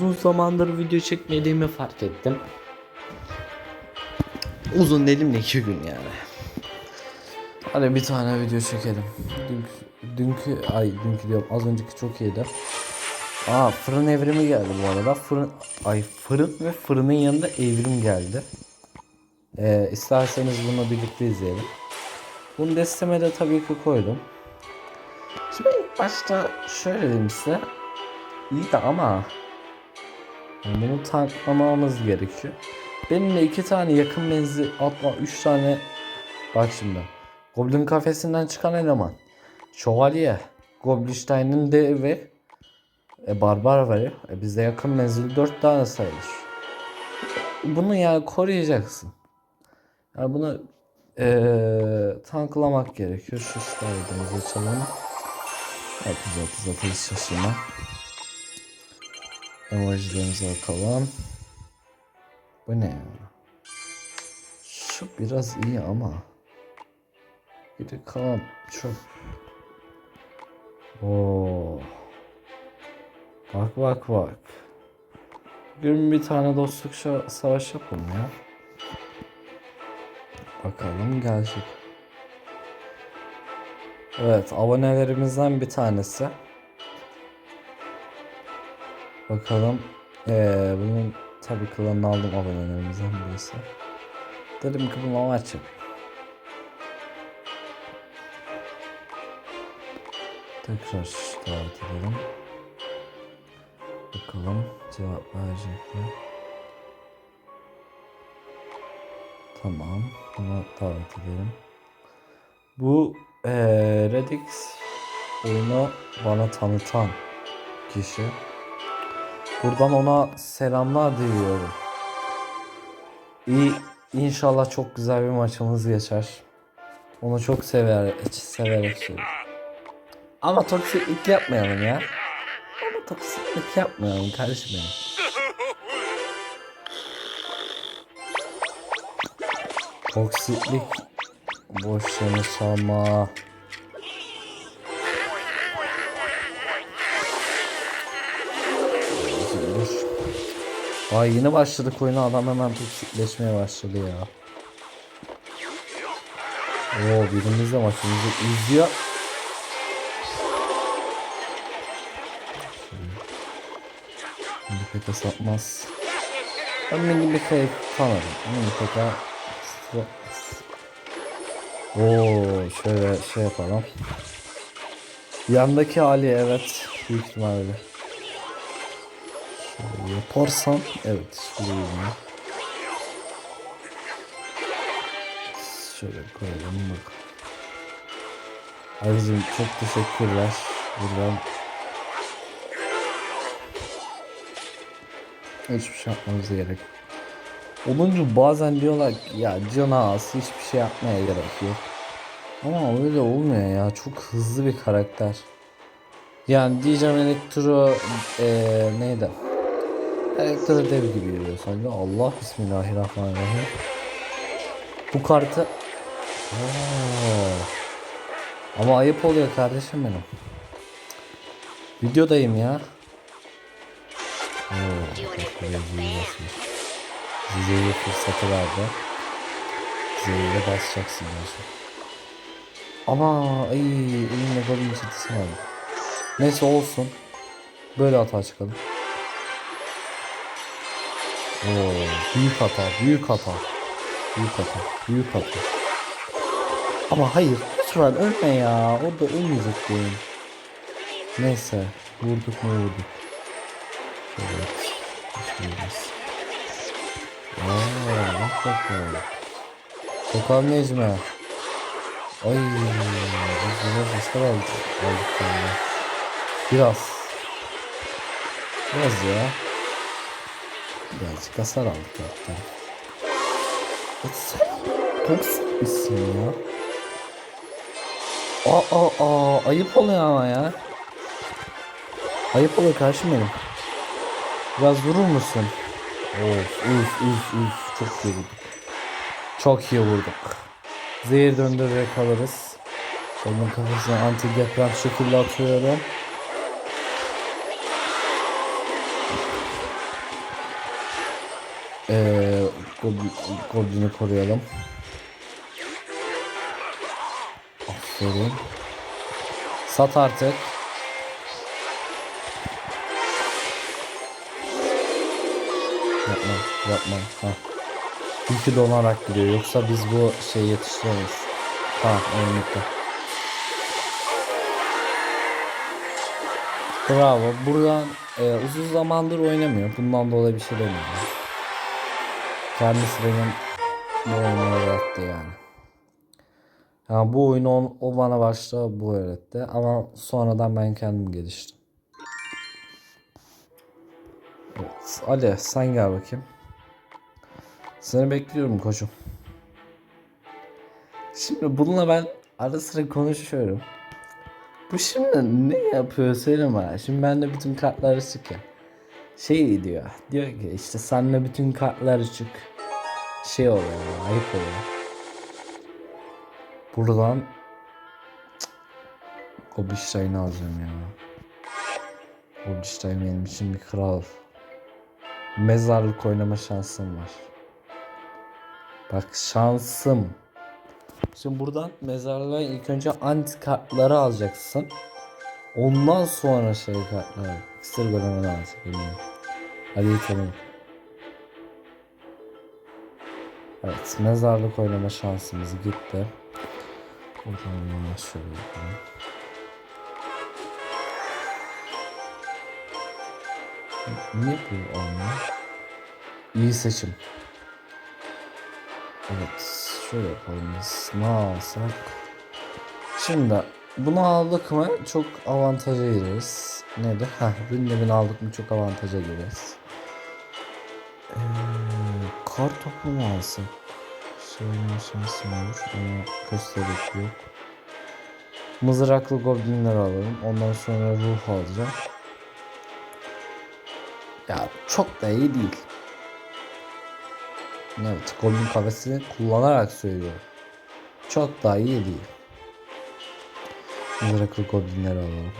Uzun zamandır video çekmediğimi fark ettim. Uzun dedim de iki gün yani. Hadi bir tane video çekelim. Dünkü, dünkü ay dünkü diyorum az önceki çok iyiydi. Aa fırın evrimi geldi bu arada. Fırın ay fırın ve fırının yanında evrim geldi. Ee, isterseniz bunu birlikte izleyelim. Bunu desteme de tabii ki koydum. Şimdi ilk başta şöyle dedim size. İyi de ama bunu tanklamamız gerekiyor. Benim de iki tane yakın menzil atma üç tane bak şimdi. Goblin kafesinden çıkan eleman. Şövalye. Goblinstein'in de ve e, barbar var ya. E, bizde yakın menzil dört tane sayılır. Bunu yani koruyacaksın. Yani bunu e, tanklamak gerekiyor. Şu slide'ımızı açalım. Atız atız şaşırma. Emojilerimize bakalım. Bu ne ya? Şu biraz iyi ama. Biri kalan çok. Oo. Bak bak bak. Bugün bir tane dostluk savaş yapalım ya. Bakalım gelecek. Evet abonelerimizden bir tanesi. Bakalım. Ee, bunun tabii klanını aldım abonelerimizden birisi. Dedim ki bunu maç yap. Tekrar davet edelim. Bakalım cevap verecek mi? Tamam. Buna davet edelim. Bu ee, Redix oyunu bana tanıtan kişi. Buradan ona selamlar diliyorum. İyi, inşallah çok güzel bir maçımız geçer. Onu çok sever, severek söylüyorum. Ama toksiklik yapmayalım ya. Ama toksiklik yapmayalım kardeşim benim. Toksiklik boş yanışama. Ay yeni başladık oyuna adam hemen toksikleşmeye başladı ya. Oo birimiz de maçımızı izliyor. Şimdi pek satmaz. Ben mini bir kayıp tanıdım. Mini peka Oo şöyle şey yapalım. Yandaki Ali evet büyük ihtimalle. Yaparsam evet. Şöyle koyalım bak. Abicim çok teşekkürler. Buradan hiçbir şey yapmamız gerek. Olunca bazen diyorlar ki ya cana az hiçbir şey yapmaya gerek yok. Ama öyle olmuyor ya çok hızlı bir karakter. Yani diyeceğim elektro eee neydi? Elektro dev gibi geliyor sanki. Allah bismillahirrahmanirrahim. Bu kartı Oo. Ama ayıp oluyor kardeşim benim. Videodayım ya. Oo. Zileye fırsatı verdi. Zileye basacaksın diyorsun. Ama ay elimle golün çetesi var. Neyse olsun. Böyle hata çıkalım. Oo, büyük hata, büyük hata. Büyük hata, büyük hata. Ama hayır, lütfen ölme ya. Orada ölmeyecektim. Neyse, vurduk mu vurduk. Evet. Düşünürüz. Aaa, bak bakalım. Sokağın Necmi. Ay, biz biraz hasar aldık. Aldık yani. Biraz. Biraz ya. Birazcık hasar aldık hatta. Toksik misin ya? Aa, aa, aa, ayıp oluyor ama ya. Ayıp oluyor karşım benim. Biraz vurur musun? Of, uf, uf, uf. Çok iyi vurduk. Çok iyi vurduk. Zehir döndürerek alırız. Onun kafasına anti deprem şekilde atıyorum. Ee, Goblin, Goblin'i koruyalım. Aferin. Sat artık. Yapma, yapma. Ha. Yükü donarak gidiyor. Yoksa biz bu şeyi yetiştiremeyiz. Tamam, bitti. Bravo. Buradan e, uzun zamandır oynamıyor. Bundan dolayı bir şey demiyorum. Kendisi benim bu oyunu öğretti yani. Yani bu oyunu on- o bana başta bu öğretti. Ama sonradan ben kendim geliştim. Evet. Ali sen gel bakayım. Seni bekliyorum koçum. Şimdi bununla ben ara sıra konuşuyorum. Bu şimdi ne yapıyor söyleme. Şimdi bende bütün kartlar açık ya. Şey diyor. Diyor ki işte seninle bütün kartlar açık. Şey oluyor ayıp oluyor. Buradan Goblishtain'i alacağım ya. Goblishtain benim için bir kral. Mezarlık oynama şansım var. Bak şansım. Şimdi buradan mezarlığa ilk önce anti kartları alacaksın. Ondan sonra şey kartları. İksir golemini alacak eminim. Hadi itelim. Evet mezarlık oynama şansımız gitti. Buradan şöyle yapalım. Ne bu olmuyor? İyi seçim. Evet şöyle yapalım. Ne alsak? Şimdi bunu aldık mı çok avantaja gireriz. Neydi? Heh, Rünlemini aldık mı çok avantaja gireriz. Ee, kar topu mu alsak? Söyleme şansım olur ama köstebek yok. Mızraklı goblinler alalım. Ondan sonra ruh alacağım. Ya çok da iyi değil. Evet, Goblin kafesini kullanarak söylüyorum. Çok daha iyi değil. Mızraklı Goblinleri alalım.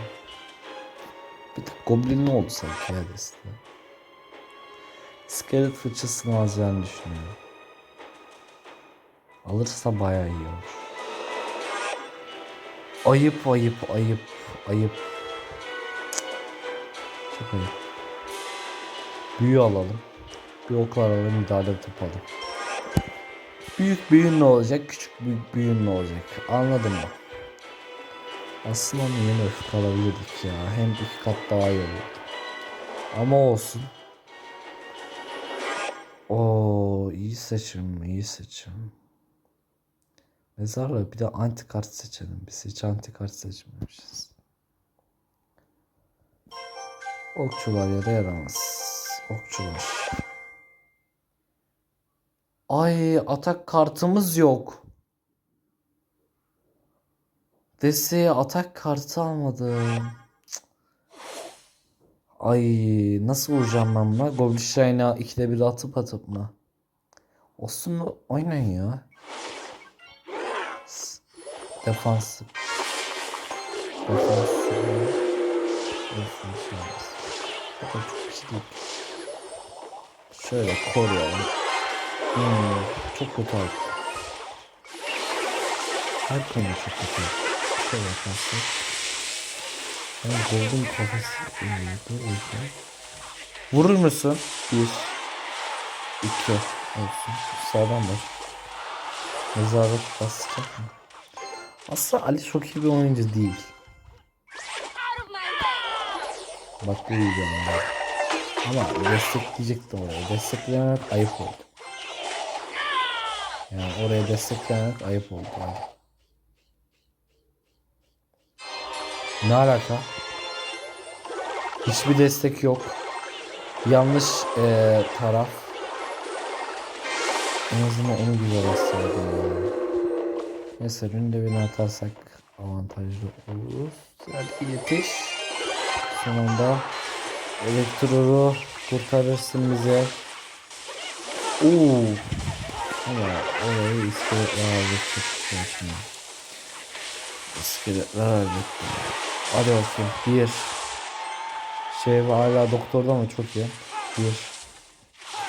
Bir tık Goblin ne oldu sanki ya deste. İskelet fırçasını alacağını düşünüyorum. Alırsa bayağı iyi olur. Ayıp ayıp ayıp ayıp. Çok ayıp. Büyü alalım. Bir oklar alalım müdahale top alalım. Büyük büyün ne olacak? Küçük büyük büyün ne olacak? Anladın mı? Aslında onu yeni öfük alabilirdik ya. Hem iki kat daha iyi olurdu. Ama olsun. Oo iyi seçim, iyi seçim. Mezarla bir de anti kart seçelim. Biz hiç anti kart seçmemişiz. Okçular da yaramaz. Okçular. Ay atak kartımız yok. Desteğe atak kartı almadım. Ay nasıl vuracağım ben buna? Goblin Shine'a ikide bir atıp atıp mı? Olsun? Oynayın ya. S- Defans. Defans. Defans. O da çok şey değil. Şöyle koruyalım. Hmm, çok kötü oldu. Her konu çok kötü. Şöyle yaparsak. Ben golden kafası iyiydi o yüzden. Vurur musun? Bir. iki olsun. Sağdan bak. Mezarlık basacak mı? Aslında Ali çok iyi bir oyuncu değil. Bak bu iyi oyuncu. Ama destekleyecektim oraya. Desteklememek ayıp oldu. Yani oraya desteklemek ayıp oldu. Yani. Ne alaka? Hiçbir destek yok. Yanlış eee, taraf. En azından onu güzel aslında. Neyse ründevini atarsak avantajlı olur. Hadi yetiş. Sonunda Elektroru kurtarırsın bize. Oo. Ama orayı iskeletler güzel şimdi. İskeletler alacak. Hadi bakayım. Bir. Şey hala doktorda ama çok iyi. Bir.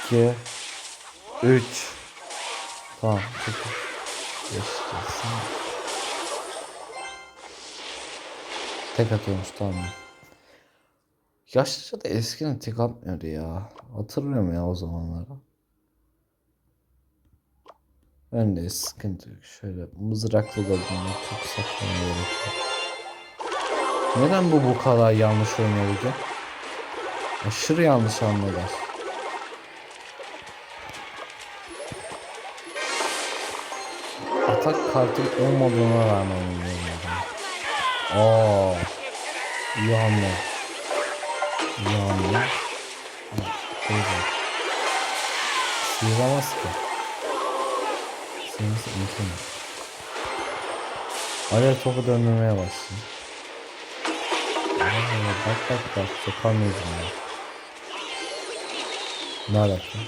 iki, 3 Tamam çok iyi. Yaşayacağız. Tek atıyormuş tamam. Yaşlıca da eskiden tek atmıyordu ya. Hatırlıyorum ya o zamanları. Ben de sıkıntı yok. Şöyle mızraklı da bunlar çok saklamaya. Neden bu bu kadar yanlış oynuyor ki? Aşırı yanlış anladılar. Atak kartı olmadığına rağmen oynuyorum. Aa, iyi hamle. İyi hamle. Güzel. Sıyıramaz ki. Sıyırması imkan. Alev topu döndürmeye başlıyor. Aa, bak bak bak sokamıyoruz ya. Ne alaka?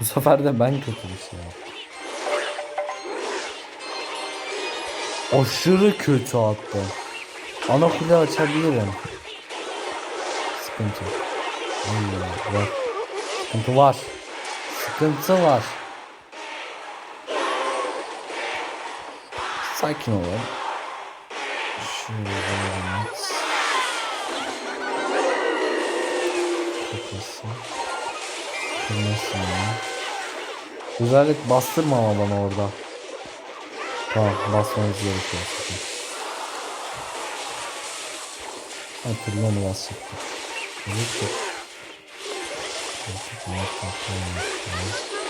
Bu sefer de ben kötü bir şey yaptım. Aşırı kötü attı. Ana kule açabilirim. Sıkıntı. yok. Ay, var. Sıkıntı var. Sıkıntı var. Sakin olalım. Şöyle Kafası. Kırmasın ya. Güzellik bastırma ama bana orada. Tamam basmamız gerekiyor. Hatırla onu basacaktık. Evet yapmak lazım?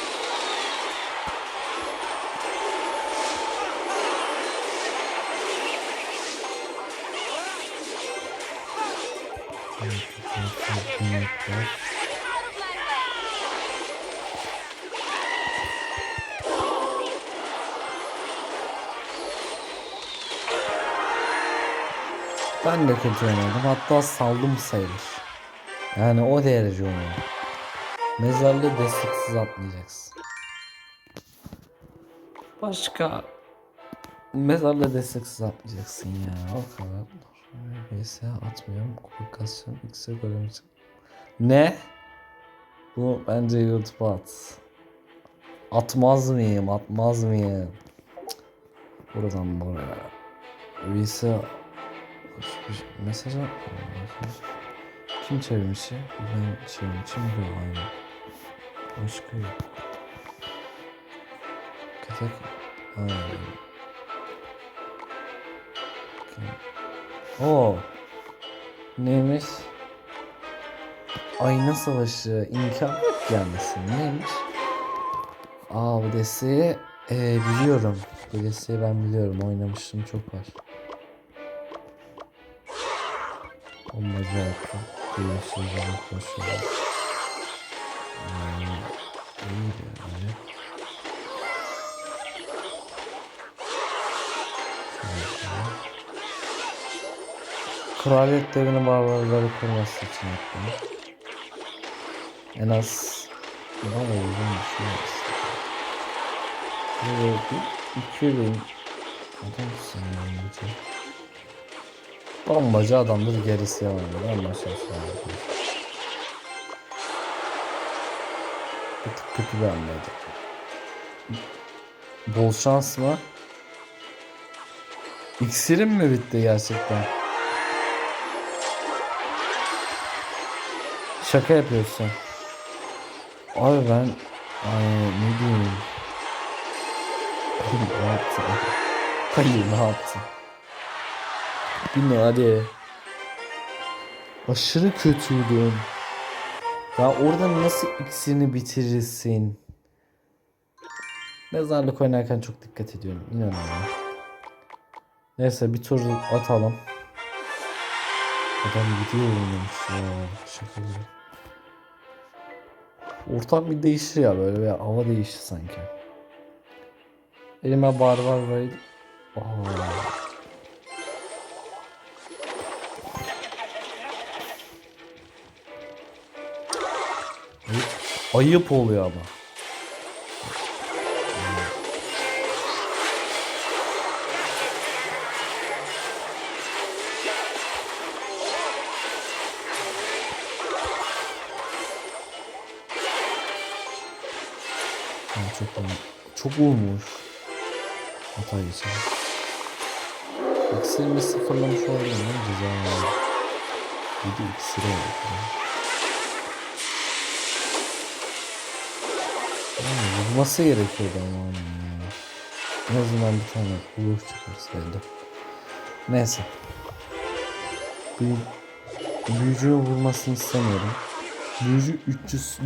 Ben de kötü oynadım. Hatta saldım sayılır. Yani o derece oynadım. Mezarlığı desteksiz atmayacaksın. Başka mezarlığı desteksiz atmayacaksın ya. O kadar. VS atmıyorum. Kupakasyon X'e göremeyeceğim. Ne? Bu bence YouTube'a at. Atmaz mıyım? Atmaz mıyım? Buradan buraya. VS Mesaj. Kim çevirmişi? Ben çevirmişim bu aynı. Başka yok. Katak. Oo. Neymiş? Ayna savaşı imkan yok gelmesin. Neymiş? Aa bu desteği e, biliyorum. Bu desteği ben biliyorum. Oynamıştım çok var. Olmaca yaptım. Değiştireceğim koşuyor. Hmm, yani. Kraliyet barbarları kurması için yaptım. En az şey aslında. Böyle bir iki bin adamsın yani. Bombacı adamdır gerisi yalan. Ben başlasın. Bir tık kötü bir hamleydi. Bol şans mı? İksirim mi bitti gerçekten? Şaka yapıyorsun. Abi ben ay ne diyeyim? Hayır ne yaptın? Hayır ne yaptın? Bilme hadi. Aşırı kötüydün. Ya orada nasıl iksirini bitirirsin? Mezarlık oynarken çok dikkat ediyorum. İnanıyorum. Neyse bir tur atalım. Adam gidiyor oynamış ya. Şaka gibi. Ortam bir değişir ya böyle bir hava değişti sanki. Elime barbar var. Aa. Ayıp oluyor ama. Çok olmuş. Hata geçelim. İksirimi sıfırlamış olabilirim lan ceza var. Bir de iksiri var. Yani vurması gerekiyordu ama. En azından bir tane ruh çıkarsaydı. Neyse. Büyü, büyücünün vurmasını istemiyorum. Büyücü 300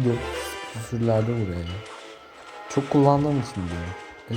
küsürlerde vuruyor ya. Çok kullandığım için. E,